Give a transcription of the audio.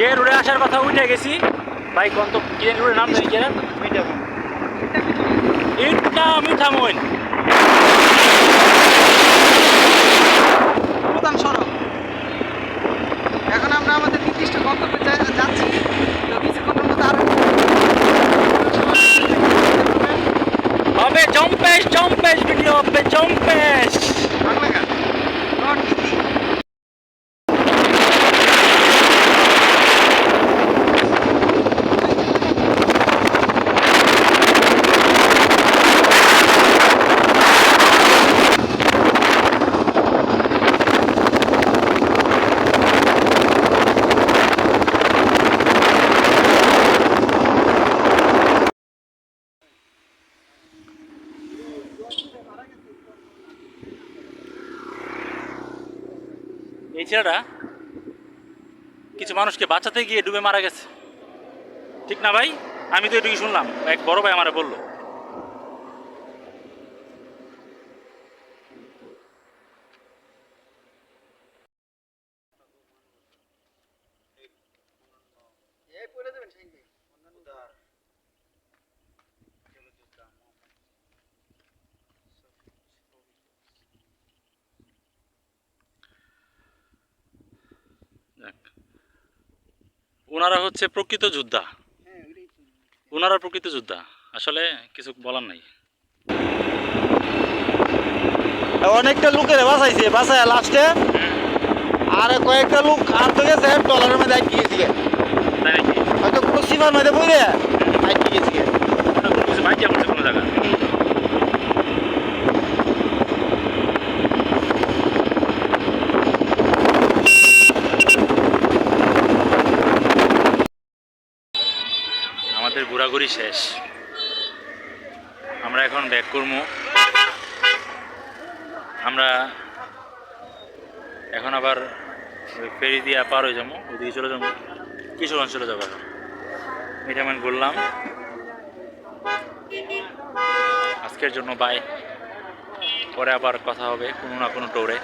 যে রোডে আসার কথা উঠে গেছি। ভাই কোন তো কি রোডের নাম জানি কেন ইটটা মিঠামইন প্রধান সড়ক। এখন আমরা আমাদের নির্দিষ্ট গন্তব্যে যা- যাচ্ছি তো কিছুক্ষণের মধ্যে আরও হবে জম্পেশ জম্পেশ ভিডিও হবে জম্পেশ এই কিছু মানুষকে বাঁচাতে গিয়ে ডুবে মারা গেছে। ঠিক না ভাই? আমি তো এটুকু শুনলাম। এক বড় ভাই আমারে বলল। ওনারা হচ্ছে প্রকৃত যোদ্ধা। ওনারা প্রকৃত যোদ্ধা। আসলে কিছু বলার নাই। অনেকটা লোকের বাঁচাইছে বাঁচায় লাস্টে আর কয়েকটা লোক আর তো গেছে ডলারের মধ্যে আটকে গেছে। হয়তো কোনো সীমার মধ্যে পড়ে আটকে গেছে। কোনো জায়গা আমাদের ঘোরাঘুরি শেষ। আমরা এখন ব্যাক করব। আমরা এখন আবার ফেরি দিয়ে পার হয়ে যাব, ওদিকে চলে যাব। কিশোরগঞ্জ চলে যাব এখন। মিঠামান ঘুরলাম আজকের জন্য বাই পরে আবার কথা হবে কোনো না কোনো টোরে